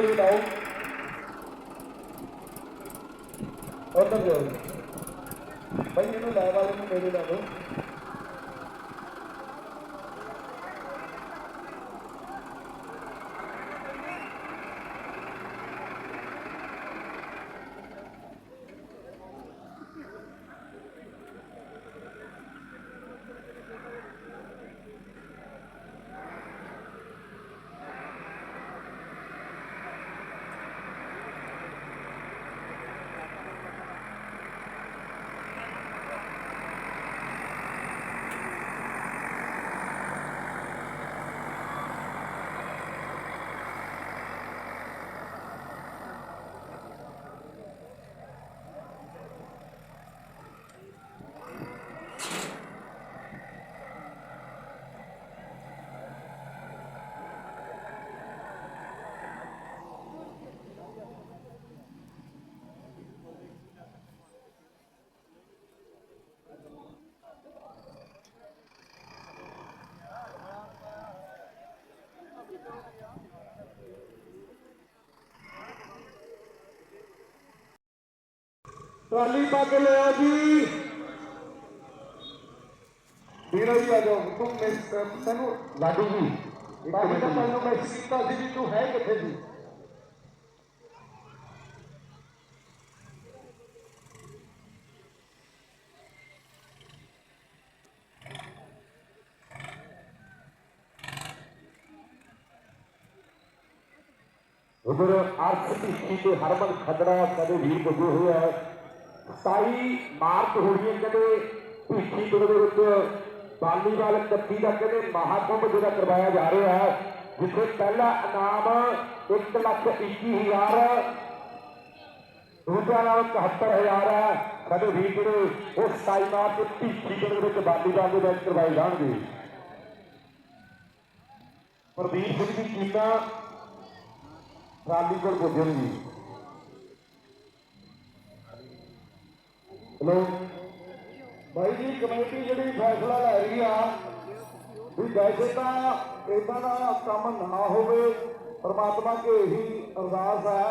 ਮੇਰੇ ਲਾਓ ਉਧਰ ਜਾਓ। ਭਾਈ ਇਹਨੂੰ ਲੈ ਵਾਲੇ ਨੂੰ ਮੇਰੇ ਲਾ ਦਿਓ ਟਰਾਲੀ ਪਾ ਕੇ ਲਿਆ ਜੀ। ਵੀਰੋ ਜੀ ਆ ਜਾਓ। ਤੂੰ ਮਿਸ ਤੈਨੂੰ ਲਾਡੀ ਜੀ। ਇੱਕ ਮਿੰਟ ਤਾਂ ਜੀ। ਮੈਨੂੰ ਮੈਸੇਜ ਕੀਤਾ ਸੀ ਵੀ ਤੂੰ ਹੈ ਕਿੱਥੇ ਜੀ? ਉਧਰ ਆਰਸੀਪੀ ਤੇ ਹਰਮਨ ਖਦੜਾ ਕਦੇ ਵੀਰ ਪੁੱਜੇ ਹੋਏ ਆ। 27 ਮਾਰਚ ਹੋਣੀ ਹੈ ਕਹਿੰਦੇ ਭੀਖੀ ਪਿੰਡ ਦੇ ਵਿੱਚ ਵਾਲੀਬਾਲ ਕੱਤੀ ਦਾ ਕਹਿੰਦੇ ਮਹਾਕੁੰਭ ਜਿਹੜਾ ਕਰਵਾਇਆ ਜਾ ਰਿਹਾ ਹੈ, ਜਿੱਥੇ ਪਹਿਲਾ ਇਨਾਮ 1 ਲੱਖ 21 ਹਜ਼ਾਰ ਦੂਜਾ ਨਾਲ 71000 ਹੈ। ਕਦੇ ਵੀਰ ਜਿਹੜੇ ਉਹ 27 ਮਾਰਚ ਭੀਖੀ ਪਿੰਡ ਦੇ ਵਿੱਚ ਵਾਲੀਬਾਲ ਦੇ ਮੈਚ ਕਰਵਾਏ ਜਾਣਗੇ। ਪ੍ਰਦੀਪ ਸਿੰਘ ਦੀ ਕੀਮਾ ਟਰਾਲੀ ਕੋਲ ਪੁੱਜਣ ਹਲੋ ਭਾਈ ਜੀ, ਕਮੇਟੀ ਜਿਹੜੀ ਫੈਸਲਾ ਲੈ ਰਹੀ ਆ ਵੀ ਵੈਸੇ ਤਾਂ ਇਦਾਂ ਦਾ ਕੰਮ ਨਾ ਹੋਵੇ, ਪਰਮਾਤਮਾ ਕੇ ਇਹੀ ਅਰਦਾਸ ਹੈ।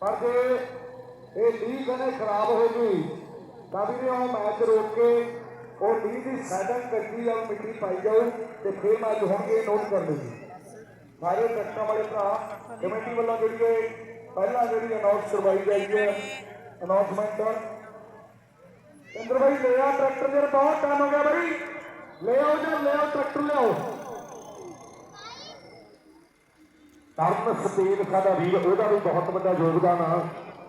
ਪਰ ਜੇ ਇਹ ਲੀਗ ਕਨੇ ਖਰਾਬ ਹੋ ਗਈ ਤਾਂ ਵੀ ਉਹ ਮੈਚ ਰੋਕ ਕੇ ਉਹ ਲੀਗ ਦੀ ਸੈਟਿੰਗ ਕੱਟੀ ਔਰ ਮਿੱਟੀ ਪਾਈ ਜਾਓ ਤੇ ਫੇਰ ਮੈਚ ਹੋਣਗੇ ਨੋਟ ਕਰ ਲਓ ਸਾਰੇ ਟਰੱਕਾਂ ਵਾਲੇ ਭਰਾ, ਕਮੇਟੀ ਵੱਲੋਂ ਜਿਹੜੀ ਪਹਿਲਾਂ ਜਿਹੜੀ ਅਨਾਉਂਸ ਕਰਵਾਈ ਜਾਈ ਹੈ ਅਨਾਉਂਸਮੈਂਟ ਇੰਦਰ ਭਾਈ ਲੈ ਆ ਟਰੈਕਟਰ ਜਰ ਬਹੁਤ ਟਾਈਮ ਹੋ ਗਿਆ ਭਾਈ ਲੈ ਆਓ ਜਰ ਲੈ ਆਓ ਟਰੈਕਟਰ, ਲਿਆਓ। ਤਰਨ ਸਤੇਨ ਸਾਡਾ ਵੀਰ, ਉਹਦਾ ਵੀ ਬਹੁਤ ਵੱਡਾ ਯੋਗਦਾਨ ਆ।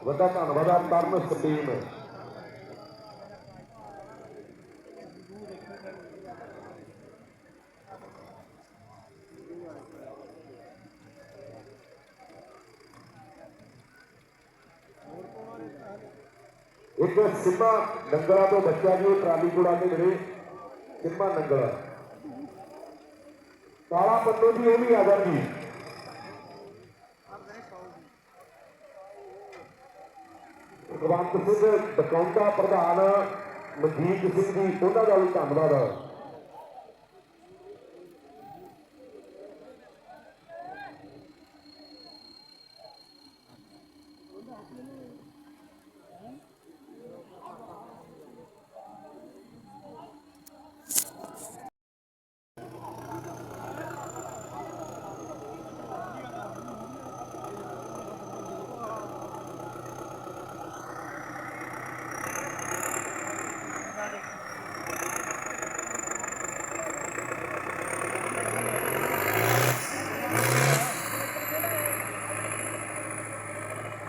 ਵੱਡਾ ਧੰਨਵਾਦ ਆ ਤਰਨ ਸਤੇਨ ਇੱਕ ਸਿੰਮਾ ਨੰਗਲਾ ਤੋਂ ਬੱਚਾ ਜੀ ਉਹ ਟਰਾਲੀ ਕੋਲ ਆ ਕੇ ਮੇਰੇ ਸਿੰਮਾ ਨੰਗਲਾ ਕਾਲਾ ਪੱਤੋ ਜੀ ਉਹ ਵੀ ਆ ਜਾਣਗੇ ਭਗਵੰਤ ਸਿੰਘ ਡਕੌਂਟਾ ਪ੍ਰਧਾਨ ਮਨਜੀਤ ਸਿੰਘ ਜੀ, ਉਹਨਾਂ ਦਾ ਵੀ ਧੰਨਵਾਦ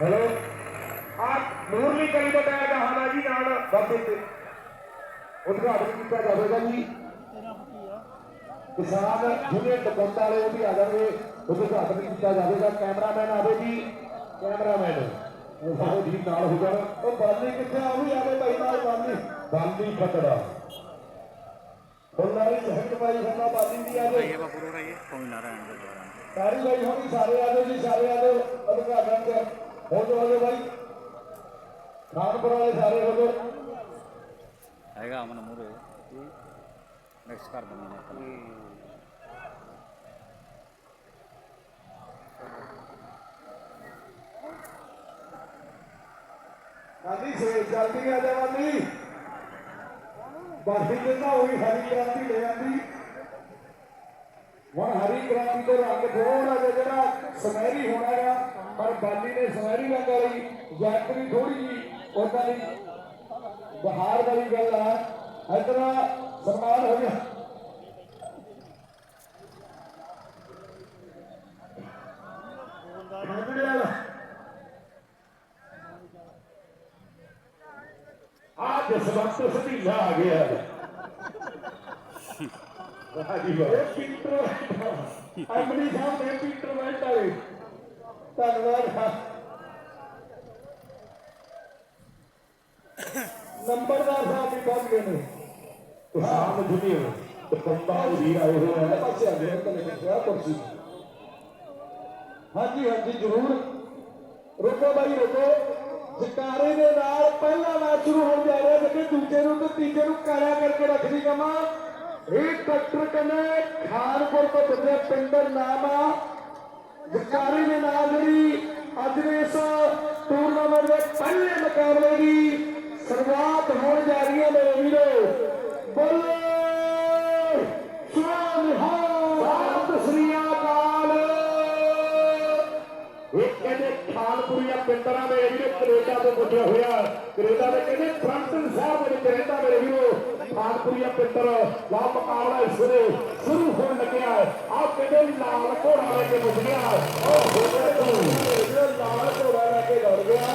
ਹੈਲੋ ਆ ਨੂਰਲੀ ਕਲੀ ਦਾ ਟਾਇਰ ਦਾ ਹਾਲਾ ਜੀ ਨਾਲ ਬਾਬੇ ਤੇ ਉਦਘਾਟਨ ਕੀਤਾ ਜਾਵੇਗਾ ਜੀ। ਕਿਸਾਨ ਯੂਨੀਅਨ ਡਕੌਂਟਾ ਵਾਲੇ ਉਹ ਵੀ ਆ ਜਾਣਗੇ, ਉਦਘਾਟਨ ਕੀਤਾ ਜਾਵੇਗਾ। ਕੈਮਰਾਮੈਨ ਆਵੇ ਜੀ, ਕੈਮਰਾਮੈਨ। ਉਹ ਸਾਰੇ ਵੀ ਨਾਲ ਹੋ ਜਾਣ। ਉਹ ਬਾਲੀ ਕਿੱਥੇ ਆ? ਉਹ ਵੀ ਆਵੇ ਭਾਈ ਨਾਲ, ਬਾਲੀ। ਬਾਲੀ ਫਟੜਾ। ਫੁੱਲਾਰੀ ਜਹਟ ਭਾਈ ਸਾਡਾ ਬਾਲੀ ਦੀ ਆਵੇ ਇਹ ਬਾਪੂ ਰੋੜਾ ਇਹ ਕੋਈ ਨਾ ਰਹਿਣ ਦੇ ਦੁਬਾਰਾ ਸਾਰੀ ਭਾਈ ਹੋਣੀ, ਸਾਰੇ ਆਵੇ ਜੀ, ਸਾਰੇ ਆਵੇ ਅਧਿਕਾਰਾਂ ਤੇ ਹੋ ਜਾਓ ਹੋ ਜਾਓ ਭਾਈ ਖਾਨਪੁਰ ਵਾਲੇ ਸਾਰੇ ਹੋ ਜਾਓ। ਹੈਗਾ ਅਮਨ ਮੂਰੇ ਮਿਕਸ ਕਰ ਦਿੰਦੇ ਨੇ ਆਪਾਂ। ਗਾਂਧੀ ਸੇ, ਜਲਦੀ ਆ ਜਵਾਨੀ ਬਾਹੀ ਜਿੰਦਾ ਹੋਈ ਹਰੀ ਕ੍ਰਾਂਤੀ ਲੈ ਆਂਦੀ। ਹੁਣ ਹਰੀ ਕ੍ਰਾਂਤੀ ਦੇ ਰੰਗ ਥੋੜਾ ਜਿਹਾ ਜਿਹੜਾ ਸੁਨਹਿਰੀ ਹੋਣਾ ਹੈ ਪਰ ਬਾਲੀ ਨੇ ਸੁਨਹਿਰੀ ਰੰਗ ਵਾਲੀ ਵੀ ਥੋੜੀ ਜੀ ਉਹਦਾ ਦੀ ਬਹਾਰ ਵਾਲੀ ਗੱਲ ਆ। ਇਧਰ ਸਨਮਾਨ ਹੋ ਗਿਆ। ਮਾਗੜੇ ਵਾਲਾ। ਆ ਆ ਗਿਆ। ਵਾਹੀ ਵਾਹ ਪੀਟਰ ਅਮਰੀ ਸਾਹਿਬ ਨੇ ਪੀਟਰ ਵੈਂਟ ਵਾਲੇ। ਧੰਨਵਾਦ। ਨੰਬਰਦਾਰ ਸਾਹਿਬ ਵੀ ਪਹੁੰਚ ਗਏ ਨੇ। ਕਿਸਾਨ ਜੁਨੀਅਰ ਤੇ ਪੰਪਾ ਵੀਰ ਆਏ ਹੋਏ ਆ। ਪਾਸੇ ਆ। ਗਏ ਤਾਂ ਲੈ ਕੇ ਕੁਰਸੀ ਹਾਂਜੀ ਹਾਂਜੀ ਜ਼ਰੂਰ। ਰੁਕੋ ਬਾਈ ਰੁਕੋ। ਜਕਾਰੇ ਦੇ ਨਾਲ ਪਹਿਲਾ ਮੈਚ ਸ਼ੁਰੂ ਹੋਣ ਜਾ ਰਿਹਾ। ਜਿੱਥੇ ਦੂਜੇ ਨੂੰ ਤੇ ਤੀਜੇ ਨੂੰ ਕਾਇਆ ਕਰਕੇ ਰੱਖਦੀ ਕਮਾ। ਇਹ ਡਾਕਟਰ ਕਨੇ ਖਾਨਪੁਰ ਤੋਂ ਬੱਜੇ ਪਿੰਡਰ ਨਾਮ। ਆ ਜਕਾਰੇ ਦੇ ਨਾਲ ਜਿਹੜੀ ਅੱਜ ਦੇ ਇਸ ਟੂਰਨਾਮੈਂਟ ਦੇ ਪਹਿਲੇ ਮੁਕਾਬਲੇ ਦੀ ਸ਼ੁਰੂਆਤ ਹੋਣ ਜਾ ਰਹੀ ਹੈ ਮੇਰੇ ਵੀਰੋ। ਬੋਲੇ ਸਤਿ ਸ੍ਰੀ ਅਕਾਲ। ਇਹ ਕਹਿੰਦੇ ਖਾਨਪੁਰੀਆ ਪਿੰਡਰਾਂ ਦੇ ਜਿਹੜੇ ਕੈਨੇਡਾ ਤੋਂ ਪੁੱਜਿਆ ਹੋਇਆ ਕੈਨੇਡਾ ਦੇ ਕਹਿੰਦੇ ਫਰੰਟਨ ਸਾਹਿਬ ਦੇ ਵਿੱਚ ਮੇਰੇ ਵੀਰੋ, ਖਾਨਪੁਰੀਆ ਪਿੰਡਰ। ਦਾ ਮੁਕਾਬਲਾ ਇਸ ਵੇਲੇ ਸ਼ੁਰੂ ਹੋਣ ਲੱਗਿਆ ਆਹ ਕਹਿੰਦੇ ਲਾਲ ਘੋੜਾ ਲੈ ਕੇ ਪੁੱਜ ਗਿਆ। ਉਹ ਹੋਵੇ ਤੂੰ। ਲਾਲ ਘੋੜਾ ਲੈ ਕੇ ਦੌੜ ਗਿਆ।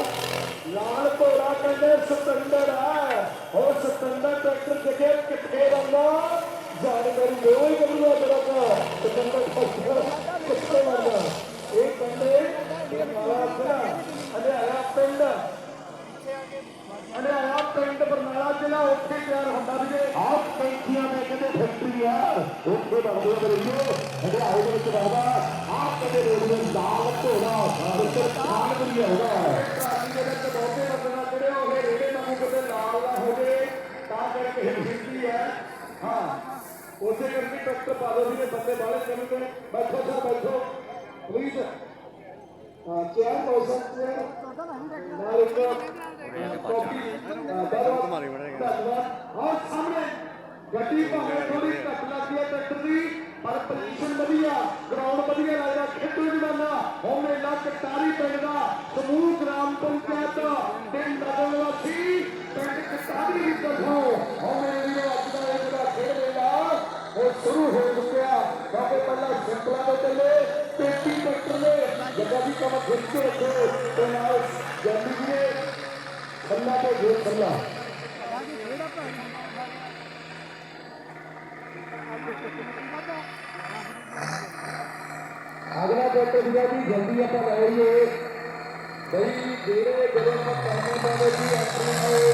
ਲਾਲ ਘੋੜਾ ਕਹਿੰਦੇ ਸਤੰਦਰ ਆ। ਉਹ ਸਤੰਦਰ ਟਰੈਕਟਰ ਜਗੇ ਕਿੱਥੇ ਰਹਿੰਦਾ ਜਾਣਕਾਰੀ ਲੋ ਹੀ ਕਰੂ ਤੇਰਾ ਕਾ ਸਤੰਦਰ ਟਰੈਕਟਰ ਕਿੱਥੇ ਰਹਿੰਦਾ ਇਹ ਕਹਿੰਦੇ ਬਰਨਾਲਾ ਜ਼ਿਲ੍ਹਾ ਅਜੇ ਪਿੰਡ। ਅਜੇ ਪਿੰਡ, ਬਰਨਾਲਾ ਜ਼ਿਲ੍ਹਾ, ਉੱਥੇ ਤਿਆਰ ਹੁੰਦਾ ਵੀਰੇ ਆਹ ਪੈਂਤੀਆਂ ਦੇ ਕਹਿੰਦੇ ਫੈਕਟਰੀ ਆ। ਉੱਥੇ ਬਣਦੇ ਮੇਰੇ ਵੀਰੋ। ਦੇ ਵਿੱਚ ਬਣਦਾ ਆਹ ਕਹਿੰਦੇ ਰੇਡੀਓ ਲਾਲ ਘੋੜਾ। ਉੱਤੇ ਖਾਨਪੁਰੀਆ ਹੋਗਾ ਉਸੇ ਕਰਕੇ ਟਰੈਕਟਰ ਪਾ ਦੋ ਵੀ ਬੰਦੇ ਬਾਹਰ ਕਮੀ ਤੇ ਬੈਠੋ ਸਰ, ਬੈਠੋ। ਪਲੀਜ਼ ਹਾਂ, ਚੇਅਰ ਮੌਸਮ ਤੇ ਨਾਲ ਇੱਕ ਕਾਪੀ ਧੰਨਵਾਦ। ਹਾਂ ਸਾਹਮਣੇ ਗੱਡੀ ਭਾਵੇਂ ਥੋੜੀ ਘੱਟ ਲੱਗਦੀ ਹੈ, ਟਰੈਕਟਰ ਦੀ, ਪਰ ਪੋਜੀਸ਼ਨ ਵਧੀਆ ਗਰਾਊਂਡ ਵਧੀਆ ਲੱਗਦਾ, ਖੇਡੂ ਜਵਾਨਾ। ਉਹ ਮੇਲਾ ਕਟਾਰੀ ਪਿੰਡ ਦਾ, ਸਮੂਹ ਗ੍ਰਾਮ ਪੰਚਾਇਤ, ਪਿੰਡ ਨਗਰ ਕਿਉਂਕਿ ਪਹਿਲਾਂ ਸਿੰਪਲਾਂ ਤੋਂ ਚੱਲੇ ਪੇਟੀ ਟਰੈਕਟਰ ਨੇ ਜੱਗਾ ਵੀ ਕੰਮ ਖਿੱਚ ਕੇ ਰੱਖੇ ਤੇ ਨਾਲ ਜੱਲੀ ਜੀ ਨੇ ਖੰਨਾ ਤੋਂ ਜੋਰ ਖੰਨਾ ਅਗਲਾ ਟਰੈਕਟਰ ਜਿਹੜਾ ਜੀ ਜਲਦੀ ਆਪਾਂ ਲੈ ਆਈਏ ਬਈ ਜਿਹੜੇ ਜਿਹੜੇ ਆਪਾਂ ਕਰਨੇ ਪਾਉਂਦੇ ਜੀ ਆਪਣੇ ਨਾਲ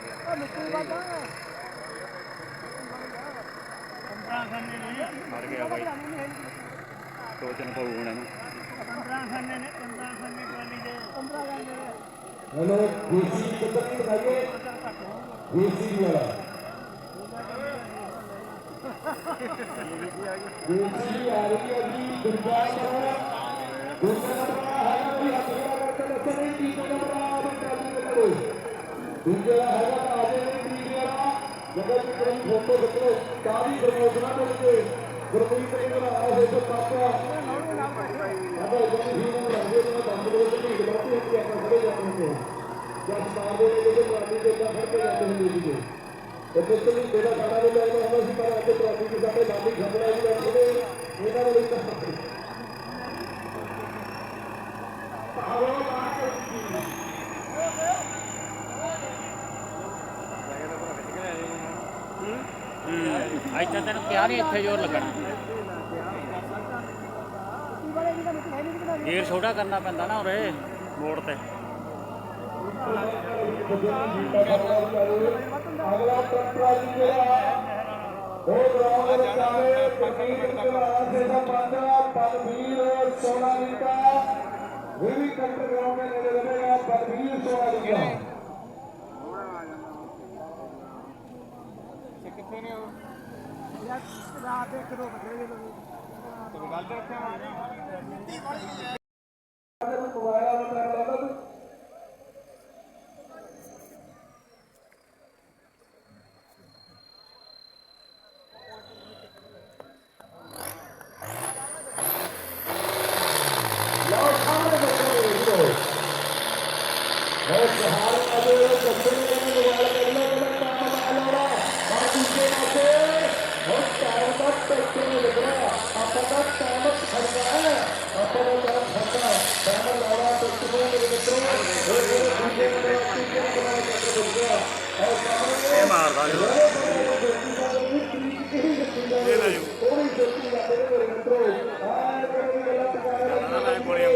ਜਿਹੜੇ ਗਿਆ ਬਾਈ ਸੋਚਣ ਪਊ ਹੁਣ ਇਹਨੂੰ ਹਲੋ ਦੇਸੀ ਕਿੱਧਰ ਨਹੀਂ ਬਤਾਈਏ ਦੇਸੀ ਵਾਲਾ ਦੇਸੀ ਆ ਰਹੀ ਹੈ ਜੀ ਦੁਰਗਾ ਦਾ ਦੂਸਰਾ ਨੰਬਰ ਹੈਗਾ ਵੀ ਹੱਥ ਕਰਕੇ ਦੱਸੋ ਨਹੀਂ ਤੀਜਾ ਨੰਬਰ ਆ ਵੀ ਟਰਾਲੀ ਦੇ ਕਰੋ ਦੂਜਾ ਹੈਗਾ ਤਾਂ ਆ ਜੇ ਨਹੀਂ ਤੀਜਾ ਵਾਲਾ ਜਦੋਂ ਵੀ ਕੋਈ ਫੋਟੋ ਖਿੱਚੋ ਤਾਂ ਵੀ ਪ੍ਰਮੋਸ਼ਨਾਂ ਮਿਲ ਕੇ ਗੁਰਪ੍ਰੀਤ ਸਿੰਘ ਦਾ ਆ ਹੋਏ ਤੋਂ ਪਾਪਾ ਅਬੇ ਜਦੋਂ ਵੀ ਨੂੰ ਲੱਗਦੇ ਨੇ ਬੰਦ ਦੇ ਵਿੱਚ ਢੀਕ ਬਾਤੀ ਹੁੰਦੀ ਆ ਆਪਾਂ ਖੜੇ ਜਾਂਦੇ ਹੁੰਦੇ ਜਦ ਮਾਰਦੇ ਨੇ ਜਿਹੜੇ ਟਰਾਲੀ ਦੇ ਉੱਤੇ ਫੜ ਕੇ ਜਾਂਦੇ ਹੁੰਦੇ ਸੀਗੇ ਤੇ ਪੁੱਤ ਨੂੰ ਜਿਹੜਾ ਸਾਡਾ ਵੀ ਲੱਗਦਾ ਹੁੰਦਾ ਸੀ ਪਰ ਅੱਜ ਟਰਾਲੀ ਦੇ ਸਾਡੇ ਲਾਲੀ ਖੰਡਰਾ ਜੀ ਬੈਠੇ ਨੇ ਇਹਨਾਂ ਨੂੰ ਇੱਕ ਹੂੰ ਤੈਨੂੰ ਕਿਹਾ ਨਹੀਂ ਇੱਥੇ ਜ਼ੋਰ ਲੱਗਣਾ। ਗੇਅਰ ਛੋਟਾ ਕਰਨਾ ਪੈਂਦਾ ਨਾ ਉਰੇ, ਮੋੜ ਤੇ। ਅਗਲਾ ਟਰੱਕਰਾ ਜਿਹੜਾ ਉਹ? ਗਰਾਊਂਡ ਵਿੱਚ ਆਵੇ ਪ੍ਰਦੀਪ ਕੁਮਾਰ ਦਾ ਪਾਂਡਾ ਪਰਵੀਰ ਸੋਨਾਲੀਕਾ ਇਹ ਵੀ ਟਰੱਕਰ ਗਰਾਊਂਡ ਦੇ ਨੇੜੇ ਰਹੇਗਾ ਪਰਵੀਰ ਸੋਨਾਲੀਕਾ ਮੋਬਾਈਲ ਆ ਬਤਾ ਲਾਦਾ ਤੂੰ ਲਓ ਸਾਹਮਣੇ ਦੇਖੋ ਵੀਰੋ ਬਹੁਤ ਸਹਾਰ ਅਜੇ ਜੱਟੇ ਨੇ ਮੋਬਾਈਲ ਕਰਨਾ ਬੜਾ ਕੰਮ ਆ ਲੋੜਾ ਪਰ ਦੂਜੇ ਪਾਸੇ ਬਹੁਤ ਟਾਈਮ ਤੱਕ ਟੱਕੇ ਨੂੰ ਲੱਗਣਾ ਆਪਾਂ ਦਾ ਟਾਈਮ ਖੜਦਾ ਹੈ ਆਪਾਂ ਦਾ ਟਾਈਮ ਖੜਦਾ ਟਾਈਮ ਲਾਵਾ ਟੱਕੇ ਨੂੰ ਮੇਰੇ ਮਿੱਤਰੋ ਇਹ ਜਿਹੜੇ ਦੂਜੇ ਨੇ ਤੀਜੇ ਨੇ ਬਣਾ ਕੇ ਰੱਖ ਦਿੱਤਾ ਔਰ ਸਾਹਮਣੇ ਇਹ ਮਾਰਦਾ ਜੋ ਇਹ ਲੈ ਜੋ ਥੋੜੀ ਜਲਦੀ ਜਾਂਦੇ ਨੇ ਮੇਰੇ ਮਿੱਤਰੋ ਆ ਜਿਹੜੀ ਗੱਲਾਂ ਟਿਕਾਣੇ ਨਾ ਗੋਲੀਆਂ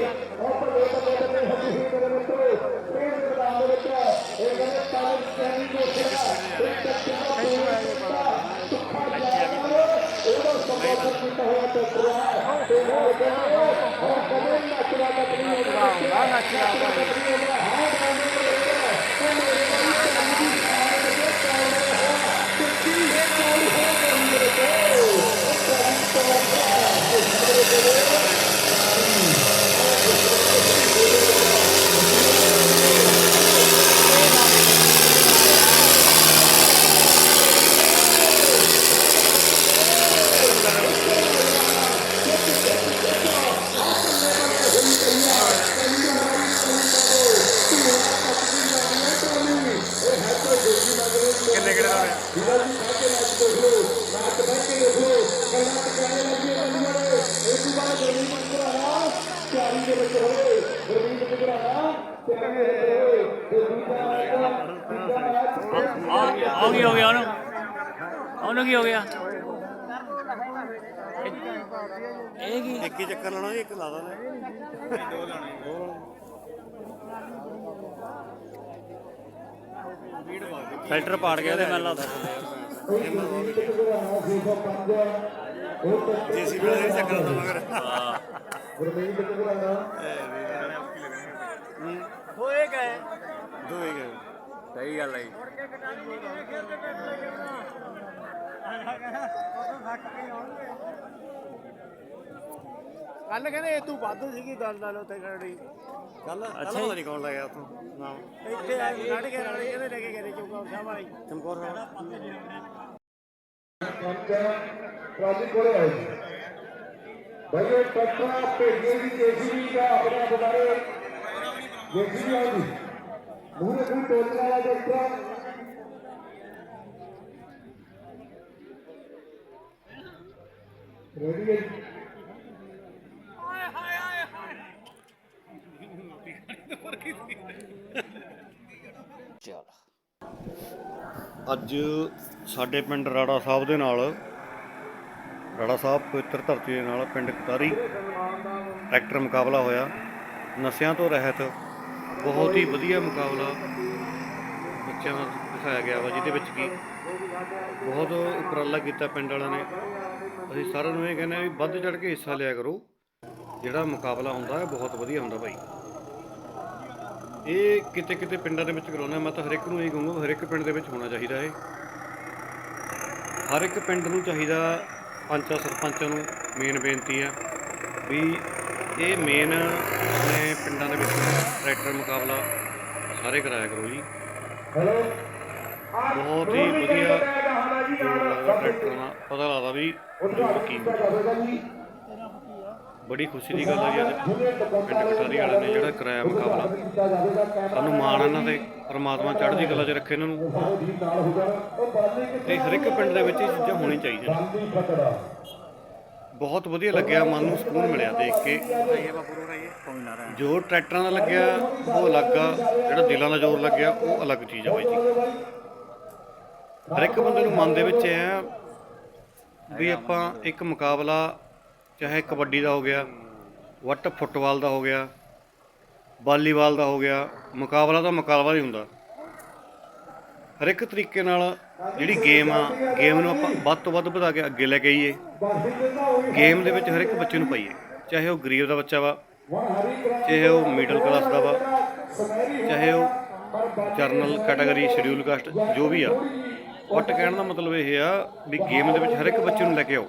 ਆਪਾਂ ਦੇ ਤਾਂ ਦੇ ਹੱਥੀ ਮੇਰੇ ਮਿੱਤਰੋ ਇਹ ਮੈਦਾਨ ਦੇ ਵਿੱਚ ਇਹ ਕਹਿੰਦੇ ਤਾਲ ਸੈਨੀ ਕੋ ਖੜਾ ਇੱਕ ਟੱਕਰ ਦਾ ਪੂਰਾ ਸੁੱਖਾ ਜਾਣਾ ਉਹਦਾ ਸਮਰਥਨ ਕੀਤਾ ਹੋਇਆ ਟੱਕਰਾ ਤੇ ਉਹ ਕਹਿੰਦੇ ਹੋਰ ਕਦੇ ਨੱਚਦਾ ਤੱਕ ਨਹੀਂ ਹੋਣਾ ਨੱਚਦਾ ਤੱਕ ਨਹੀਂ ਹੋਣਾ ਹਾਂ ਗਾਣੇ ਦੇ ਵਿੱਚ ਉਹ ਮੇਰੇ ਨਾਲ ਚਾਲੀ ਦੀ ਸਾਲ ਦੇ ਵਿੱਚ ਚਾਲ ਰਿਹਾ ਕਿੱਤੀ ਚਾਲ ਹੋ ਗਈ ਮੇਰੇ ਕੋਲ ਉਹ ਚਾਲੀ ਤੋਂ ਕਿੰਨੇ ਕਿਹੜੇ ਲਾਉਣੇ ਵੀਰਾ ਜੀ ਬਹਿ ਕੇ ਮੈਚ ਦੇਖ ਲਓ ਮੈਚ ਬਹਿ ਕੇ ਦੇਖ ਲਓ ਗੱਲਾਂ ਟਿਕਾਣੇ ਲੱਗੀਆਂ ਬੰਦੀਆਂ ਨੇ ਇਸ ਤੋਂ ਬਾਅਦ ਗੁਰਮੀਤ ਕੁਕਰਾਣਾ ਤਿਆਰੀ ਦੇ ਵਿੱਚ ਹੋਏ ਗੁਰਮੀਤ ਕੁਕਰਾਣਾ ਤਿਆਰੀ ਦੇ ਵਿੱਚ ਹੋਏ ਤੇ ਦੂਜਾ ਮੈਚ ਦੂਜਾ ਮੈਚ ਆ? ਆ ਕੀ ਹੋ ਗਿਆ ਉਹਨੂੰ। ਉਹਨੂੰ ਕੀ ਹੋ ਗਿਆ? ਇਹ- ਕੀ ਇੱਕ ਹੀ ਚੱਕਰ ਲਾਉਣਾ ਜੀ, ਇੱਕ ਲਾ ਦਾਂ ਦੋ ਲਾਣੇ ਫਿਲਟਰ ਪਾੜ ਗਿਆ ਤੇ ਮੈਨੂੰ ਲੱਗਦਾ ਕੋਈ ਗੁਰਮੀਤ ਕੁਕਰਾਣਾ 605 ਉਹ ਟੱਕਰ ਜੀਸੀਬੀ ਵਾਲੇ ਨਹੀਂ ਚੱਕਰ ਲਾਉਂਦਾ ਮਗਰ। ਗੁਰਮੀਤ ਕੁਕਰਾਣਾ ਹੋਏ ਗਏ ਦੋ ਹੀ ਗਏ ਸਹੀ ਗੱਲ ਹੈ। ਕੱਲ ਕਹਿੰਦੇ ਤੂੰ ਵਾਧੂ ਸੀਗੀ ਦਲ ਦਲ ਉੱਥੇ ਖੜੀ। ਕੱਲ ਕੱਲ ਪਤਾ ਨਹੀਂ ਕੌਣ ਲੈ ਗਿਆ ਉੱਥੋਂ। ਨਾਮ। ਇੱਥੇ ਆ ਕੇ ਕੱਢ ਕੇ ਨਾਲੇ ਕਹਿੰਦੇ ਲੈ ਕੇ ਗਏ ਚੌਕਾ ਸ਼ਾਹ ਵਾਲੀ। ਚਮਕੌਰ ਟਰਾਲੀ ਕੋਲੇ ਆਏ ਜੀ। ਭਾਈ ਇਹ ਟੱਕਰਾ ਭੇਜੇ ਦੀ ਜੇਸੀਬੀ ਦਾ ਆਪਣਾ ਬਦਾਰੇ ਜੇਸੀਬੀ ਆਈ ਜੀ। ਮੂਹਰੇ ਕੋਈ ਟੋਲਣ ਵਾਲਾ ਦੇਖਿਆ ਰੈਡੀ ਹੈ ਜੀ ਅੱਜ ਸਾਡੇ ਪਿੰਡ ਰਾੜਾ ਸਾਹਿਬ ਦੇ ਨਾਲ, ਰਾੜਾ ਸਾਹਿਬ ਪਵਿੱਤਰ ਧਰਤੀ ਦੇ ਨਾਲ ਪਿੰਡ ਕਟਾਰੀ ਟਰੈਕਟਰ ਮੁਕਾਬਲਾ ਹੋਇਆ। ਨਸ਼ਿਆਂ ਤੋਂ ਰਹਿਤ, ਬਹੁਤ ਹੀ ਵਧੀਆ ਮੁਕਾਬਲਾ ਬੱਚਿਆਂ ਦਾ ਦਿਖਾਇਆ ਗਿਆ ਵਾ, ਜਿਹਦੇ ਵਿੱਚ ਕੀ ਬਹੁਤ ਉਪਰਾਲਾ ਕੀਤਾ ਪਿੰਡ ਵਾਲਿਆਂ ਨੇ। ਅਸੀਂ ਸਾਰਿਆਂ ਨੂੰ ਇਹ ਕਹਿੰਦੇ ਆ ਵੀ ਵੱਧ ਚੜ ਕੇ ਹਿੱਸਾ ਲਿਆ ਕਰੋ। ਜਿਹੜਾ ਮੁਕਾਬਲਾ ਹੁੰਦਾ ਹੈ, ਬਹੁਤ ਵਧੀਆ ਹੁੰਦਾ ਭਾਈ। ਇਹ ਕਿਤੇ ਕਿਤੇ ਪਿੰਡਾਂ ਦੇ ਵਿੱਚ ਕਰਾਉਣਾ ਮੈਂ ਤਾਂ ਹਰ ਇੱਕ ਨੂੰ ਇਹ ਕਹੂੰਗਾ ਹਰ ਇੱਕ ਪਿੰਡ ਦੇ ਵਿੱਚ ਹੋਣਾ ਚਾਹੀਦਾ ਇਹ। ਹਰ ਇੱਕ ਪਿੰਡ ਨੂੰ ਚਾਹੀਦਾ ਪੰਚਾਂ ਸਰਪੰਚਾਂ ਨੂੰ ਮੇਨ ਬੇਨਤੀ ਆ ਵੀ ਇਹ ਮੇਨ ਆਪਣੇ ਪਿੰਡਾਂ ਦੇ ਵਿੱਚ ਟਰੈਕਟਰ ਮੁਕਾਬਲਾ ਸਾਰੇ ਕਰਾਇਆ ਕਰੋ ਜੀ। ਹੈਲੋ ਬਹੁਤ ਹੀ ਵਧੀਆ ਟਰੈਕਟਰਾਂ ਦਾ ਪਤਾ ਲੱਗਦਾ ਵੀ ਕੀ ਬੜੀ ਖੁਸ਼ੀ ਦੀ ਗੱਲ ਹੈ ਜੀ ਅੱਜ। ਪਿੰਡ ਕਟਾਰੀ ਵਾਲਿਆਂ ਨੇ ਜਿਹੜਾ ਕਰਾਇਆ ਮੁਕਾਬਲਾ ਸਾਨੂੰ ਮਾਣ ਇਹਨਾਂ ਤੇ ਪਰਮਾਤਮਾ ਚੜ੍ਹਦੀ ਕਲਾ 'ਚ ਰੱਖੇ ਇਹਨਾਂ ਨੂੰ। ਸਾਰੇ ਤੇ ਹਰ ਇੱਕ ਪਿੰਡ ਦੇ ਵਿੱਚ ਇਹ ਚੀਜ਼ਾਂ ਹੋਣੀਆਂ ਚਾਹੀਦੀਆਂ। ਬਹੁਤ ਵਧੀਆ ਲੱਗਿਆ, ਮਨ ਨੂੰ ਸਕੂਨ ਮਿਲਿਆ ਦੇਖ ਕੇ। ਕੋਈ ਜੋ ਟਰੈਕਟਰਾਂ ਦਾ ਲੱਗਿਆ, ਉਹ ਅਲੱਗ ਆ, ਜਿਹੜਾ ਦਿਲਾਂ ਦਾ ਜ਼ੋਰ ਲੱਗਿਆ, ਉਹ ਅਲੱਗ ਚੀਜ਼ ਆ ਬਾਈ ਜੀ। ਹਰ ਇੱਕ ਬੰਦੇ ਨੂੰ ਮਨ ਦੇ ਵਿੱਚ ਇਹ ਆ ਵੀ ਆਪਾਂ ਇੱਕ ਮੁਕਾਬਲਾ ਚਾਹੇ ਕਬੱਡੀ ਦਾ ਹੋ ਗਿਆ, ਵੱਟ ਫੁੱਟਬਾਲ ਦਾ ਹੋ ਗਿਆ, ਵਾਲੀਬਾਲ ਦਾ ਹੋ ਗਿਆ, ਮੁਕਾਬਲਾ ਤਾਂ ਮੁਕਾਬਲਾ ਹੀ ਹੁੰਦਾ। ਹਰ ਇੱਕ ਤਰੀਕੇ ਨਾਲ ਜਿਹੜੀ ਗੇਮ ਆ, ਗੇਮ ਨੂੰ ਆਪਾਂ ਵੱਧ ਤੋਂ ਵੱਧ ਵਧਾ ਕੇ ਅੱਗੇ ਲੈ ਕੇ ਆਈਏ। ਗੇਮ ਦੇ ਵਿੱਚ ਹਰ ਇੱਕ ਬੱਚੇ ਨੂੰ ਪਾਈਏ, ਚਾਹੇ ਉਹ ਗਰੀਬ ਦਾ ਬੱਚਾ ਵਾ, ਚਾਹੇ ਉਹ ਮਿਡਲ ਕਲਾਸ ਦਾ ਵਾ, ਚਾਹੇ ਉਹ ਜਰਨਲ ਕੈਟਾਗਰੀ ਸ਼ਡਿਊਲ ਕਾਸਟ ਜੋ ਵੀ ਆ। ਵੱਟ ਕਹਿਣ ਦਾ ਮਤਲਬ ਇਹ ਆ ਵੀ ਗੇਮ ਦੇ ਵਿੱਚ ਹਰ ਇੱਕ ਬੱਚੇ ਨੂੰ ਲੈ ਕੇ ਆਓ।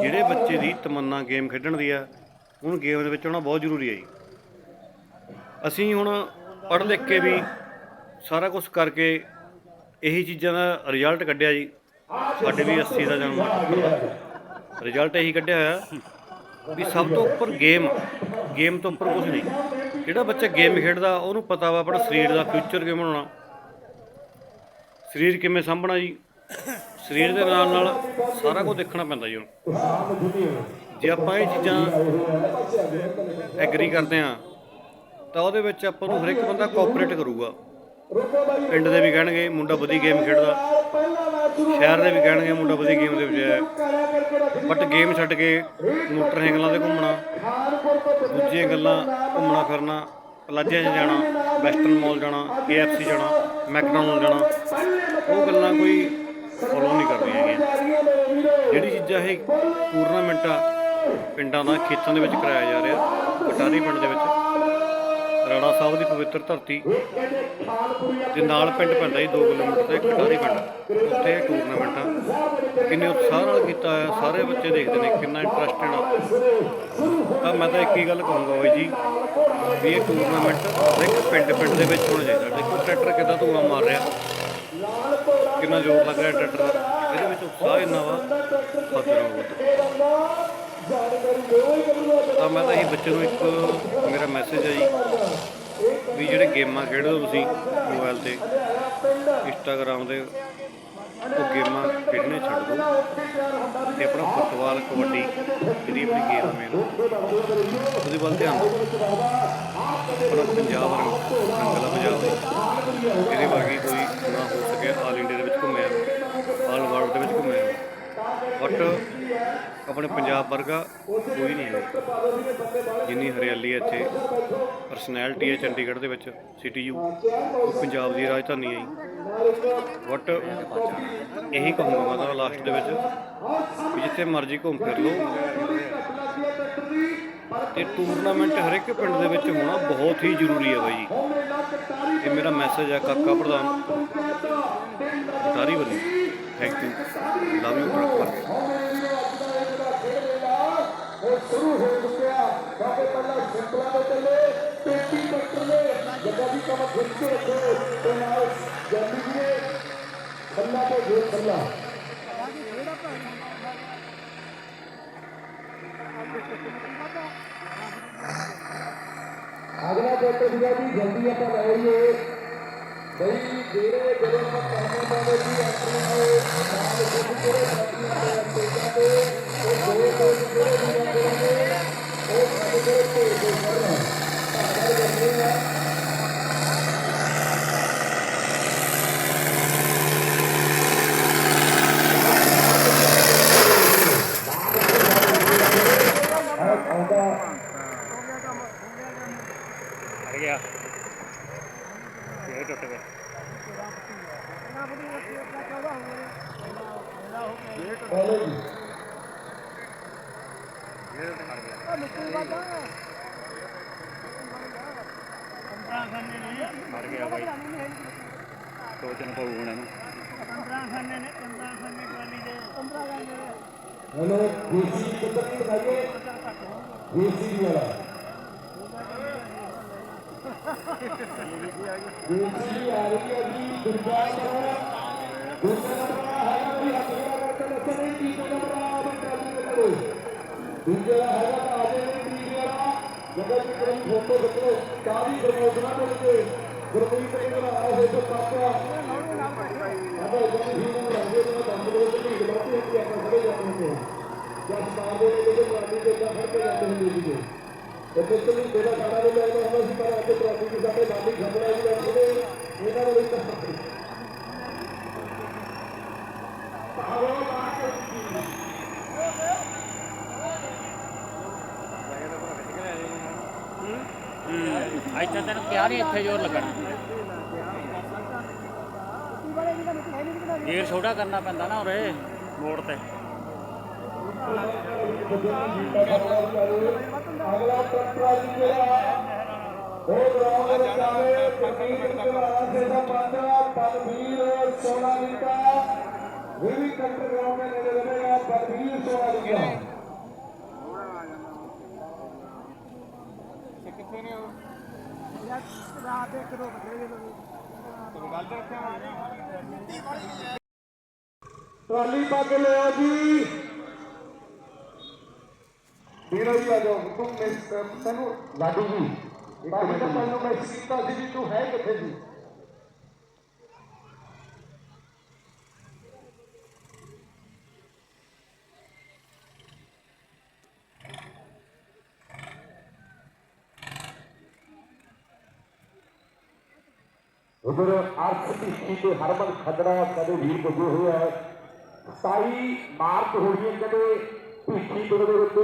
ਜਿਹੜੇ ਬੱਚੇ ਦੀ ਤਮੰਨਾ ਗੇਮ ਖੇਡਣ ਦੀ ਆ, ਉਹਨੂੰ ਗੇਮ ਦੇ ਵਿੱਚ ਆਉਣਾ ਬਹੁਤ ਜ਼ਰੂਰੀ ਹੈ ਜੀ। ਅਸੀਂ ਹੁਣ ਪੜ੍ਹ ਲਿਖ ਕੇ ਵੀ ਸਾਰਾ ਕੁਝ ਕਰਕੇ ਇਹੀ ਚੀਜ਼ਾਂ ਦਾ ਰਿਜ਼ਲਟ ਕੱਢਿਆ ਜੀ, ਸਾਡੇ ਵੀ 80 ਦਾ ਜਨਮ। ਰਿਜ਼ਲਟ ਇਹੀ ਕੱਢਿਆ ਹੋਇਆ ਵੀ ਸਭ ਤੋਂ ਉੱਪਰ ਗੇਮ ਗੇਮ ਤੋਂ ਉੱਪਰ ਕੁਝ ਨਹੀਂ। ਜਿਹੜਾ ਬੱਚਾ ਗੇਮ ਖੇਡਦਾ, ਉਹਨੂੰ ਪਤਾ ਵਾ ਆਪਣਾ ਸਰੀਰ ਦਾ ਫਿਊਚਰ ਕਿਵੇਂ ਬਣਾਉਣਾ। ਸਰੀਰ ਕਿਵੇਂ ਸਾਂਭਣਾ ਜੀ। ਸਰੀਰ ਦੇ ਨਾਲ ਨਾਲ ਸਾਰਾ ਕੁਝ ਦੇਖਣਾ ਪੈਂਦਾ ਜੀ ਉਹਨੂੰ ਜੇ ਆਪਾਂ ਇਹ ਚੀਜ਼ਾਂ ਐਗਰੀ ਕਰਦੇ ਆ ਤਾਂ ਉਹਦੇ ਵਿੱਚ ਆਪਾਂ ਨੂੰ ਹਰ ਇੱਕ ਬੰਦਾ ਕੋਆਪਰੇਟ ਕਰੂਗਾ। ਪਿੰਡ ਦੇ ਵੀ ਕਹਿਣਗੇ, ਮੁੰਡਾ ਵਧੀਆ ਗੇਮ ਖੇਡਦਾ। ਸ਼ਹਿਰ ਦੇ ਵੀ ਕਹਿਣਗੇ, ਮੁੰਡਾ ਵਧੀਆ ਗੇਮ ਦੇ ਵਿੱਚ ਹੈ। ਬਟ ਗੇਮ ਛੱਡ ਕੇ ਮੋਟਰਸਾਈਕਲਾਂ ਤੇ ਘੁੰਮਣਾ, ਦੂਜੀਆਂ ਗੱਲਾਂ, ਘੁੰਮਣਾ ਫਿਰਨਾ, ਪਲਾਜ਼ਿਆਂ 'ਚ ਜਾਣਾ, ਵੈਸਟਰਨ ਮਾਲ ਜਾਣਾ, KFC ਜਾਣਾ, ਮੈਕਡੋਨਲਡ ਜਾਣਾ, ਉਹ ਗੱਲਾਂ ਕੋਈ ਫੋਲੋ ਨਹੀਂ ਕਰਦੀਆਂ ਹੈਗੀਆਂ। ਜਿਹੜੀ ਚੀਜ਼ਾਂ ਇਹ ਟੂਰਨਾਮੈਂਟਾਂ ਪਿੰਡਾਂ ਦਾ, ਖੇਤਾਂ ਦੇ ਵਿੱਚ ਕਰਾਇਆ ਜਾ ਰਿਹਾ ਕਟਾਰੀ ਪਿੰਡ ਦੇ ਵਿੱਚ। ਰਾਣਾ ਸਾਹਿਬ ਦੀ ਪਵਿੱਤਰ ਧਰਤੀ ਦੇ ਨਾਲ ਪਿੰਡ ਪੈਂਦਾ ਜੀ 2 ਕਿਲੋਮੀਟਰ ਤੇ ਕਟਾਰੀ ਪਿੰਡ। ਉੱਥੇ ਇਹ ਟੂਰਨਾਮੈਂਟ ਆ। ਕਿੰਨੇ ਉਤਸ਼ਾਹ ਨਾਲ ਕੀਤਾ ਹੋਇਆ, ਸਾਰੇ ਬੱਚੇ ਦੇਖਦੇ ਨੇ, ਕਿੰਨਾ ਇੰਟਰਸਟਡ ਆ। ਮੈਂ ਤਾਂ ਇੱਕ ਹੀ ਗੱਲ ਕਹੂੰਗਾ ਬਾਈ ਜੀ, ਵੀ ਇਹ ਟੂਰਨਾਮੈਂਟ ਇੱਕ ਪਿੰਡ ਪਿੰਡ ਦੇ ਵਿੱਚ ਹੋਣਾ ਚਾਹੀਦਾ। ਦੇਖੋ ਟਰੈਕਟਰ ਕਿੱਦਾਂ ਧੂਆਂ ਮਾਰ ਰਿਹਾ। ਕਿੰਨਾ ਜ਼ੋਰ ਲੱਗ ਰਿਹਾ ਟਰੈਕਟਰ ਦਾ? ਇਹਦੇ ਵਿੱਚ ਉਤਸ਼ਾਹ ਇੰਨਾ ਵਾ। ਖਤਰਾ ਬਹੁਤ ਤਾਂ ਮੈਂ ਤਾਂ ਇਹ ਬੱਚੇ ਨੂੰ ਇੱਕ ਮੇਰਾ ਮੈਸੇਜ ਹੈ ਜੀ, ਵੀ ਜਿਹੜੇ ਗੇਮਾਂ ਖੇਡਦੇ ਹੋ ਤੁਸੀਂ ਮੋਬਾਈਲ ਤੇ ਇੰਸਟਾਗ੍ਰਾਮ ਦੇ ਉਹ ਗੇਮਾਂ ਖੇਡਣੇ ਛੱਡ ਦਿਓ। ਤੇ ਆਪਣਾ ਫੁੱਟਬਾਲ, ਕਬੱਡੀ, ਜਿਹੜੀ ਆਪਣੀ ਗੇਮ ਹੈ ਉਹਦੇ ਵੱਲ ਧਿਆਨ ਦਿਓ। ਆਪਣਾ ਪੰਜਾਬ ਰੰਗ ਰੰਗਲਾ ਪੰਜਾਬ ਹੈ ਇਹਦੇ ਵਰਗੀ ਕੋਈ ਨਾ ਹੋ ਸਕੇ ਆਲ ਇੰਡੀਆ ਦੇ ਵਿੱਚ ਘੁੰਮਿਆ ਆਲ ਵਰਲਡ ਦੇ ਵਿੱਚ ਘੁੰਮਿਆ ਬਟ ਆਪਣੇ ਪੰਜਾਬ ਵਰਗਾ ਕੋਈ ਨਹੀਂ ਹੈ। ਜਿੰਨੀ ਹਰਿਆਲੀ ਹੈ ਇੱਥੇ ਪਰਸਨੈਲਿਟੀ ਹੈ ਚੰਡੀਗੜ੍ਹ ਦੇ ਵਿੱਚ ਸਿਟੀ ਯੂ ਉਹ ਪੰਜਾਬ ਦੀ ਰਾਜਧਾਨੀ ਹੈ ਜੀ। ਬਟ ਇਹੀ ਕਹੂੰਗਾ ਮੈਂ ਤਾਂ ਲਾਸਟ ਦੇ ਵਿੱਚ, ਵੀ ਜਿੱਥੇ ਮਰਜ਼ੀ ਘੁੰਮ ਫਿਰ ਲਓ। ਤੇ ਟੂਰਨਾਮੈਂਟ ਹਰ ਇੱਕ ਪਿੰਡ ਦੇ ਵਿੱਚ ਹੋਣਾ ਬਹੁਤ ਹੀ ਜ਼ਰੂਰੀ ਹੈ ਬਾਈ ਜੀ। ਇਹ ਮੇਰਾ ਮੈਸੇਜ ਹੈ ਕਾਕਾ ਪ੍ਰਧਾਨ। ਸਾਰੀ ਬਣੀ। Thank you love you trucker ਉਹ ਸ਼ੁਰੂ ਹੋ ਚੁੱਕਿਆ ਕਿਉਂਕਿ ਪਹਿਲਾਂ ਸਿੰਪਲਾਂ ਦੇ ਚੱਲੇ ਪੇਟੀ ਟਰੈਕਟਰ ਨੇ ਜੱਗਾ ਦੀ ਕੰਮ ਖਿੱਚ ਕੇ ਰੱਖੇ ਤੇ ਨਾਲ ਜੱਲੀ ਜੀ ਨੇ ਖੱਲਾ ਤੇ ਜੋ ਖੱਲਾ ਅਗਲਾ ਟਰੈਕਟਰ ਸੀਗਾ ਜੀ ਜਲਦੀ ਆਪਾਂ ਲੈ ਆਈਏ ਬਈ ਜਿਹੜੇ ਜਿਹੜੇ ਆਪਾਂ ਕਰਨੇ ਪਾਵੇ ਜੀ ਆਪਣੇ ਨਾਲ ਨਾਲ ਕੁਝ ਜਿਹੜੇ ਸਾਥੀਆਂ ਦੇ ਸਟੇਜਾਂ ਤੇ ਉਹ ਦੋ ਦੋ ਜਿਹੜੇ ਵੀ ਆਉਂਦੇ ਨੇ ਉਹ ਸਾਡੇ ਕੋਲ ਭੇਜ ਦੇ ਕਰਨ ਧੰਨਵਾਦ ਕਰਦੇ ਆ ਆਉਂਦਾ ਹਟ ਗਿਆ ਇਹ ਟੁੱਟ ਗਿਆ ਪਹਿਲੇ ਜੀ ਹਟ ਗਿਆ ਬਾਈ ਸੋਚਣ ਪਊ ਹੁਣ ਇਹਨੂੰ। ਹੈਲੋ ਦੇਸੀ ਕਿੱਧਰ ਨਹੀਂ ਲਗਾਈਏ ਦੇਸੀ ਵਾਲਾ ਦੇਸੀ ਆ ਰਹੀ ਹੈ ਜੀ ਦੁਰਗਾ ਦਾ ਦੂਸਰਾ ਨੰਬਰ ਹੈਗਾ ਵੀ ਹੱਥ ਖੜਾ ਕਰਕੇ ਦੱਸੋ ਨਹੀਂ ਤੀਸਰਾ ਨੰਬਰ ਆ ਵੀ ਟਰਾਲੀ ਤੇ ਕਰੋ ਦੂਜਾ ਹੈਗਾ ਤਾਂ ਆ ਜਾਏ ਨਹੀਂ ਤੀਸਰੇ ਵਾਲਾ ਜਦੋਂ ਵੀ ਕੋਈ ਫੋਟੋ ਦੇਖੋ ਕਾਹਦੀ ਪ੍ਰਮੋਸ਼ਨਾਂ ਦੇ ਵਿੱਚ ਗੁਰਪ੍ਰੀਤ ਸਿੰਘ ਦਾ ਆ ਹੋਏ ਤੋਂ ਪਾਪਾ ਆਪਾਂ ਜਦੋਂ ਵੀ ਨੂੰ ਰੰਗੇ ਨੂੰ ਦੰਦ ਦੇ ਵਿੱਚ ਢੀਕ ਲਾਉਂਦੇ ਹੁੰਦੇ ਆਪਾਂ ਖੜੇ ਜਾਂਦੇ ਹੁੰਦੇ ਜਦ ਮਾਰਦੇ ਨੇ ਜਿਹੜੇ ਟਰਾਲੀ ਤੇ ਇੱਦਾਂ ਫੜ ਕੇ ਜਾਂਦੇ ਹੁੰਦੇ ਸੀਗੇ ਤੇ ਕਿਸ ਨੂੰ ਜਿਹੜਾ ਸਾਡਾ ਵੀ ਲੱਗਦਾ ਹੁੰਦਾ ਸੀ ਪਰ ਅੱਜ ਟਰਾਲੀ ਦੇ ਸਾਡੇ ਬਾਬੀ ਖੰਡਰਾ ਜੀ ਦਾ ਥੋੜੇ ਇਹਨਾਂ ਨੂੰ ਇੱਕ ਇੱਥੇ ਤੈਨੂੰ ਕਿਹਾ ਨਹੀਂ ਇੱਥੇ ਜ਼ੋਰ ਲੱਗਣਾ। ਗੇਰ ਛੋਟਾ ਕਰਨਾ ਪੈਂਦਾ ਨਾ ਉਰੇ, ਮੋੜ ਤੇ। ਅਗਲਾ ਟਰੱਕਰਾ ਜੀ ਜਿਹੜਾ ਉਹ? ਗਰਾਊਂਡ ਵਿੱਚ ਆਵੇ ਪ੍ਰਦੀਪ ਘਰਾਣਾ ਸੇ ਦਾ ਪਾਤਰਾ ਪਰਵੀਰ ਸੋਨਾਲੀਕਾ ਇਹ ਵੀ ਟਰੱਕਰ ਗਰਾਊਂਡ ਦੇ ਨੇੜੇ ਰਹੇਗਾ ਪਰਵੀਰ ਸੋਨਾਲੀਕਾ ਟਰਾਲੀ ਪਾ ਕੇ ਲਿਆਓ ਜੀ। ਵੀਰੋ ਜੀ ਆ ਜਾਓ ਤੂੰ ਮੈਂ ਤੈਨੂੰ ਲਾਡੂ ਜੀ ਬਾਕੀ ਤਾਂ ਤੈਨੂੰ ਮੈਂ ਕੀਤਾ ਸੀ ਵੀ ਤੂੰ ਹੈ ਕਿੱਥੇ ਜੀ? ਉਧਰ ਅਰਥ ਭੀਖੀ ਹਰਮਨ ਖੱਦੜਾ ਕਦੇ ਵੀਰ ਪੁੱਜੇ ਹੋਏ ਆ। 27 ਮਾਰਚ ਹੋਈ ਹੈ ਕਦੇ ਭੀਖੀ ਪਿੰਡ ਦੇ ਵਿੱਚ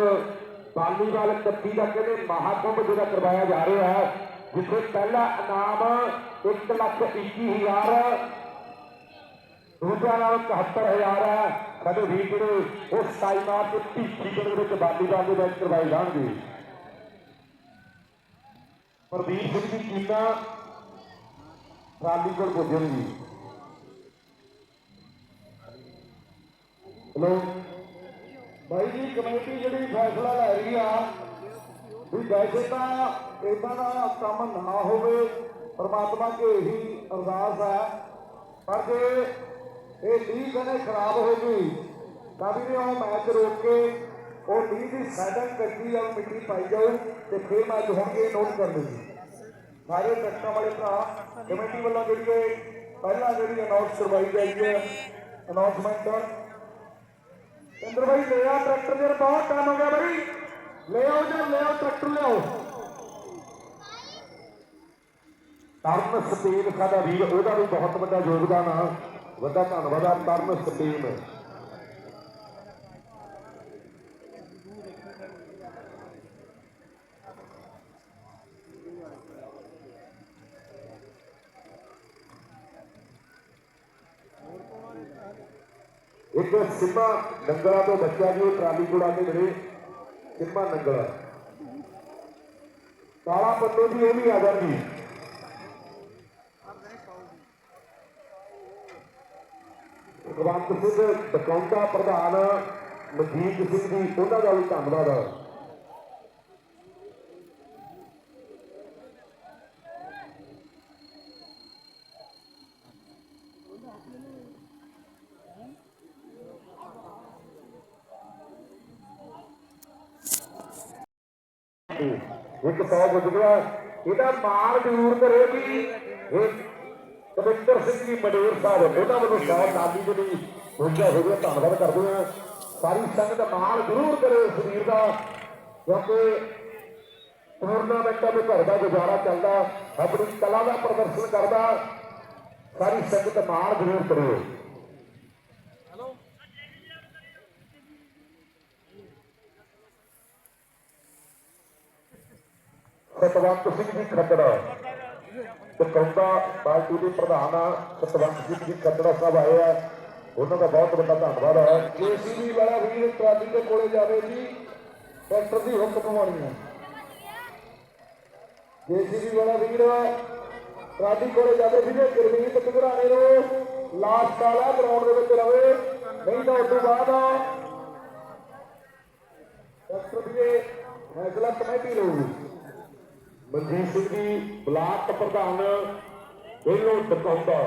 ਬਾਲੀਵਾਲ ਕੱਤੀ ਦਾ ਕਹਿੰਦੇ ਮਹਾਕੁੰਭ ਜਿਹੜਾ ਕਰਵਾਇਆ ਜਾ ਰਿਹਾ ਹੈ, ਜਿੱਥੇ ਪਹਿਲਾ ਇਨਾਮ 1 ਲੱਖ 21 ਹਜ਼ਾਰ ਦੂਜਾ ਨਾਮ 71000 ਹੈ। ਕਦੇ ਵੀਰ ਜਿਹੜੇ ਉਹ 27 ਮਾਰਚ ਭੀਖੀ ਪਿੰਡ ਦੇ ਵਿੱਚ ਬਾਲੀਵਾਲ ਦੇ ਵਿੱਚ ਕਰਵਾਏ ਜਾਣਗੇ। ਪ੍ਰਦੀਪ ਸਿੰਘ ਦੀ ਕੀਮਾ ਟਰਾਲੀ ਕੋਲ ਪੁੱਜਣਗੀ ਹਲੋ? ਭਾਈ ਜੀ, ਕਮੇਟੀ ਜਿਹੜੀ ਫੈਸਲਾ ਲੈ ਰਹੀ ਆ, ਵੀ ਵੈਸੇ ਤਾਂ ਇਦਾਂ ਦਾ ਕੰਮ ਨਾ ਹੋਵੇ, ਪਰਮਾਤਮਾ ਕੇ ਇਹੀ ਅਰਦਾਸ ਹੈ। ਪਰ ਜੇ ਇਹ ਲੀਗ ਕਨੇ ਖਰਾਬ ਹੋ ਗਈ, ਤਾਂ ਵੀ ਉਹ ਮੈਚ ਰੋਕ ਕੇ ਉਹ ਲੀਗ ਦੀ ਸੈਟਿੰਗ ਕੱਢੀ ਜਾਂ ਮਿੱਟੀ ਪਾਈ ਜਾਓ ਤੇ ਫਿਰ ਮੈਚ ਹੋਣਗੇ ਨੋਟ ਕਰ ਲਓ ਜੀ ਸਾਰੇ ਟੱਕਾਂ ਵਾਲੇ ਭਰਾ ਕਮੇਟੀ ਵੱਲੋਂ ਜਿਹੜੀ ਇਹ ਪਹਿਲਾਂ ਜਿਹੜੀ ਅਨਾਉਂਸ ਕਰਵਾਈ ਗਈ ਹੈ ਅਨਾਉਂਸਮੈਂਟ ਚੰਦਰ ਭਾਈ ਲੈ ਆ ਟਰੈਕਟਰ ਜਰ ਬਹੁਤ ਟਾਈਮ ਹੋ ਗਿਆ ਭਾਈ ਲੈ ਆਓ ਜੀ ਲੈ ਆਓ ਟਰੈਕਟਰ ਲਿਆਓ ਤਰਨ ਸਤੀਨ ਸਾਡਾ ਵੀਰ ਉਹਦਾ ਵੀ ਬਹੁਤ ਵੱਡਾ ਯੋਗਦਾਨ ਆ ਵੱਡਾ ਧੰਨਵਾਦ ਆ ਤਰਨ ਸਤੀਨ ਇੱਕ ਸਿਮਾ ਨੰਗਲਾ ਤੋਂ ਬੱਚਾ ਜੀ ਟਰਾਲੀ ਕੋੜਾ ਕੇ ਮਿਲੇ ਸਿਮਾ ਨੰਗਲਾ। ਕਾਲਾ ਪੱਤੋ ਜੀ ਉਹ ਵੀ ਆ ਜਾਂਦੀ। ਭਗਵੰਤ ਸਿੰਘ ਬਕੌਂਟਾ ਪ੍ਰਧਾਨ ਮਜੀਦ ਸਿੰਘ ਜੀ, ਉਹਨਾਂ ਦਾ ਵੀ ਧੰਨਵਾਦ ਇੱਕ ਇਹਦਾ ਮਾਣ ਜ਼ਰੂਰ ਕਰੇ ਵੀ ਇਹ ਸਿੰਘ ਜੀ ਮਡੇਰ ਸਾਹਿਬ ਉਹਨਾਂ ਵੱਲੋਂ ਸੌ ਨਾਲੀ ਜਿਹੜੀ ਪੂਜਾ ਹੋ ਗਿਆ ਧੰਨਵਾਦ ਕਰਦੇ ਹਾਂ ਸਾਰੀ ਸੰਗਤ ਮਾਣ ਜ਼ਰੂਰ ਕਰੇ ਇਸ ਵੀਰ ਦਾ, ਕਿਉਂਕਿ ਟੂਰਨਾਮੈਂਟਾਂ ਦੇ ਘਰ ਦਾ ਗੁਜ਼ਾਰਾ ਚੱਲਦਾ, ਆਪਣੀ ਕਲਾ ਦਾ ਪ੍ਰਦਰਸ਼ਨ ਕਰਦਾ। ਸਾਰੀ ਸੰਗਤ ਮਾਣ ਜ਼ਰੂਰ ਕਰੇ ਸਤਵੰਤ ਸਿੰਘ ਜੀ ਖੱਤੜਾ ਕੌਂਦਾ ਪਾਰਟੀ ਦੇ ਪ੍ਰਧਾਨ ਆ, ਸਤਵੰਤ ਸਿੰਘ ਜੀ ਖੱਤੜਾ ਸਾਹਿਬ ਆਏ ਆ। ਉਹਨਾਂ ਦਾ ਬਹੁਤ ਵੱਡਾ ਧੰਨਵਾਦ ਹੈ। ਜੀਸੀਬੀ ਵਾਲਾ ਵੀਰ ਟਰਾਲੀ ਦੇ ਕੋਲੇ ਜਾਵੇ ਜੀ। ਟਰੈਕਟਰ ਦੀ ਹੁੱਕ ਪਵਾਉਣੀ ਹੈ। ਜੀਸੀਬੀ ਵਾਲਾ ਵੀਰ ਟਰਾਲੀ ਕੋਲੇ ਜਾਵੇ ਵੀਰੇ ਗੁਰਮੀਤ ਘਰਾਣੇ ਨੂੰ ਲਾਸਟ ਵਾਲਾ ਗਰਾਊਂਡ ਦੇ ਵਿੱਚ ਰਵੇ। ਨਹੀਂ ਤਾਂ ਉਸ ਤੋਂ ਬਾਅਦ ਟਰੈਕਟਰ ਦੀ ਫੈਸਲਾ ਕਮੇਟੀ ਲਊਗੀ। ਮਨਜੀਤ ਸਿੰਘ ਜੀ, ਬਲਾਕ ਪ੍ਰਧਾਨ ਪਹਿਲੋਂ ਦਕੌਂਦਾ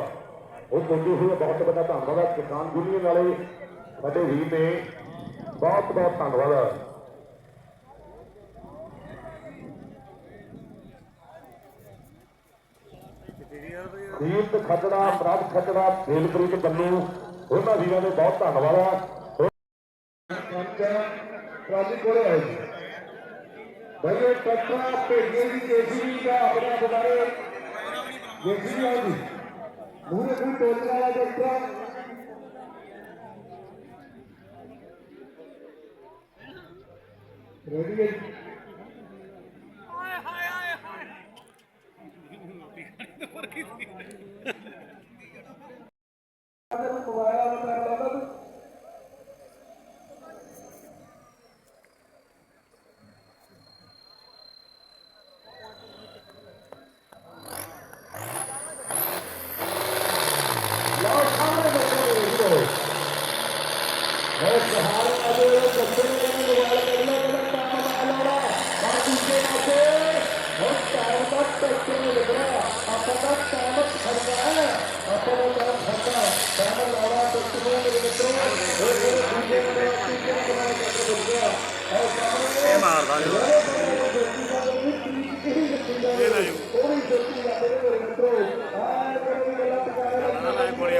ਉਹ ਪੁੱਜੇ ਹੋਏ ਬਹੁਤ ਵੱਡਾ ਧੰਨਵਾਦ ਕਿਸਾਨ ਯੂਨੀਅਨ ਵਾਲੇ ਸਾਡੇ ਵੀਰ ਨੇ ਬਹੁਤ ਬਹੁਤ ਧੰਨਵਾਦ ਹੈ। ਦੀਪ ਖੱਟੜਾ ਪ੍ਰਭ ਖੱਟੜਾ ਦਿਲਪ੍ਰੀਤ ਬੰਨੂ ਉਹਨਾਂ ਵੀਰਾਂ ਦੇ ਬਹੁਤ ਧੰਨਵਾਦ ਹੈ। ਟਰਾਲੀ ਕੋਲੇ ਆਏ ਜੀ। ਭਾਈ ਇਹ ਟਰੈਕਟਰ ਭੇਜੀਏ ਜੀ ਜੀਸੀਬੀ ਦਾ ਆਪਣੇ ਬਜ਼ਾਰੇ ਜੀਸੀਬੀ ਆਓ ਜੀ ਮੂਹਰੇ ਕੋਈ ਟੋਲ ਵਾਲਾ ਟਰੈਕਟਰ ਰੈਡੀ ਹੈ ਜੀ ਮੋਬਾਈਲ ਵਾਲਾ ਟਾਈਮ ਲਾਉਂਦਾ ਤੂੰ ਲਓ ਸਾਹਮਣੇ ਬੱਚੇ ਦੇ ਵੀਰੋ ਬਹੁਤ ਸਹਾਰ ਅਜੇ ਬੱਚੇ ਨੇ ਮੋਬਾਈਲ ਕੱਢਣਾ ਕੱਢਣਾ ਕੰਮ ਨਾ ਲਾਉਣਾ ਪਰ ਦੂਜੇ ਪਾਸੇ ਬਹੁਤ ਟਾਈਮ ਤੱਕ ਬੱਚੇ ਨੇ ਲੱਗਣਾ ਆਪਾਂ ਦਾ ਟਾਈਮ ਖੜਦਾ ਹੈ ਆਪਾਂ ਦਾ ਟਾਈਮ ਖੜਦਾ ਟਾਈਮ ਲਾਉਣਾ ਬੱਚੇ ਨੇ ਮੇਰੇ ਮਿੱਤਰੋ ਇਹ ਜਿਹੜੇ ਦੂਜੇ ਨੇ ਤੀਜੇ ਨੇ ਬਣਾ ਕੇ ਬੱਚਾ ਇਹ ਸਾਹਮਣੇ ਮਾਰਦਾ ਇਹ ਲੈ ਜੋ ਉਹ ਵੀ ਜੋਤੀ ਦਾ ਮੇਰੇ ਮਿੱਤਰੋ ਆ ਮੇਰੇ ਗੱਲਾਂ ਟਿਕਾਣੇ ਮੈਂ ਕੋਲੇ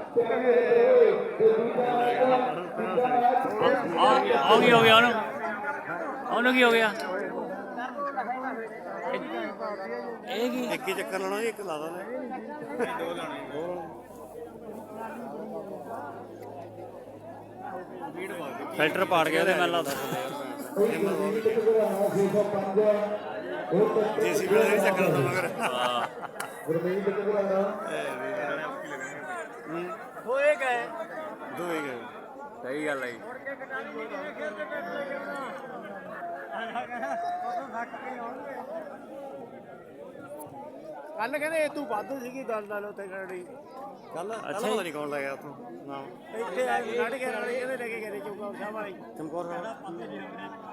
ਆ ਕੀ ਹੋ ਗਿਆ ਉਹਨੂੰ? ਉਹਨੂੰ ਕੀ ਹੋ ਗਿਆ? ਇਹ ਕੀ? ਇੱਕ ਹੀ ਚੱਕਰ ਲਾਉਣਾ ਇੱਕ ਲਾ ਦਾਂ ਫਿਲਟਰ ਪਾੜ ਗਿਆ ਉਹਦੇ ਮੈਨੂੰ ਲੱਗਦਾ ਜੀਸੀਬੀ ਵੀ ਚੱਕਰ ਲਾਉਂਦਾ ਮਗਰ ਗੁਰਮੀਤ ਘਰਾਣਾ ਹੋਏ ਗਏ ਦੋ ਹੀ ਗਏ ਸਹੀ ਗੱਲ ਹੈ ਜੀ। ਕੱਲ ਕਹਿੰਦੇ ਤੂੰ ਵਾਧੂ ਸੀਗੀ ਗੱਲ ਨਾਲ ਉੱਥੇ ਖੜੀ। ਕੱਲ ਕੱਲ। ਪਤਾ ਨਹੀਂ ਕੌਣ ਲੈ ਗਿਆ ਉੱਥੋਂ। ਨਾਮ ਇੱਥੇ ਆ ਕੱਢ ਕੇ ਨਾਲੇ ਕਹਿੰਦੇ ਲੈ ਕੇ ਗਏ ਚੌਕਾ ਸਾਹਿਬ ਵਾਲੀ। ਚਮਕੌਰ ਸਾਹਿਬ।